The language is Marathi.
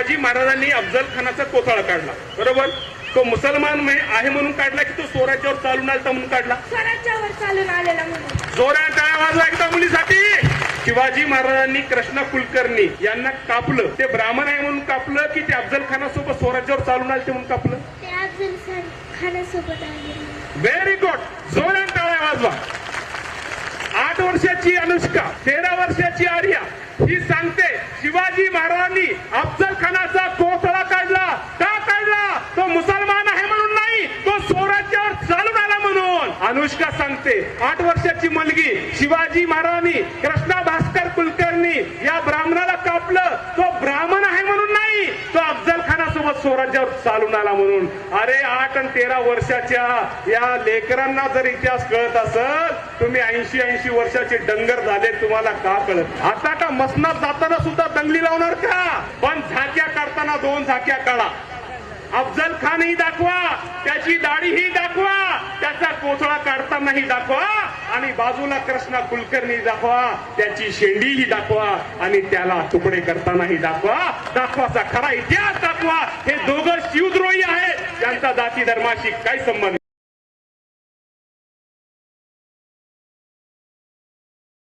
शिवाजी महाराजांनी अफजल खानाचा कोथळा काढला. बरोबर? तो मुसलमान आहे म्हणून काढला की तो स्वराज्यावर चालून आलता म्हणून काढला? स्वराज्यावर चालून आलेला म्हणून. टाळ्या वाजवा एकदा मुलीसाठी! शिवाजी महाराजांनी कृष्णा कुलकर्णी यांना कापलं. ते ब्राह्मण आहे म्हणून कापलं की ते अफजल खानासोबत स्वराज्यावर चालून आले म्हणून कापलं? ते खानासोबत आले. व्हेरी गुड जोऱ्या टाळ्या वाजवा. आठ वर्षाची अनुष्का तेरा वर्षाची आर्या ही सांगते शिवाजी महाराजांनी अफजल खानाचा कोथळा काढला का काढला तो मुसलमान आहे म्हणून नाही तो स्वराज्यावर चालून आला म्हणून अनुष्का सांगते आठ वर्षाची मुलगी शिवाजी महाराजांनी कृष्णा भास्कर कुलकर्णी या ब्राह्मणाला कापलं. तो ब्राह्मण आहे म्हणून नाही तो अफजल खानासोबत स्वराज्यावर चालून आला म्हणून. अरे आठ आणि तेरा वर्षाच्या या लेकरांना जर इतिहास कळत असत तुम्ही ऐंशी ऐंशी वर्षाचे डंगर झाले तुम्हाला का कळत? आता का मसनात जाताना सुद्धा दंगली लावणार का? पण झाक्या काढताना दोन झाक्या काढा. अफजल खानही दाखवा त्याची दाढीही दाखवा त्याचा कोथळा काढतानाही दाखवा आणि बाजूला कृष्णा कुलकर्णी दाखवा त्याची शेंडीही दाखवा आणि त्याला तुकडे करतानाही दाखवा. दाखवाचा खरा इतिहास दाखवा. हे दोघं शिवद्रोही आहेत. त्यांचा जाती धर्माशी काही संबंध?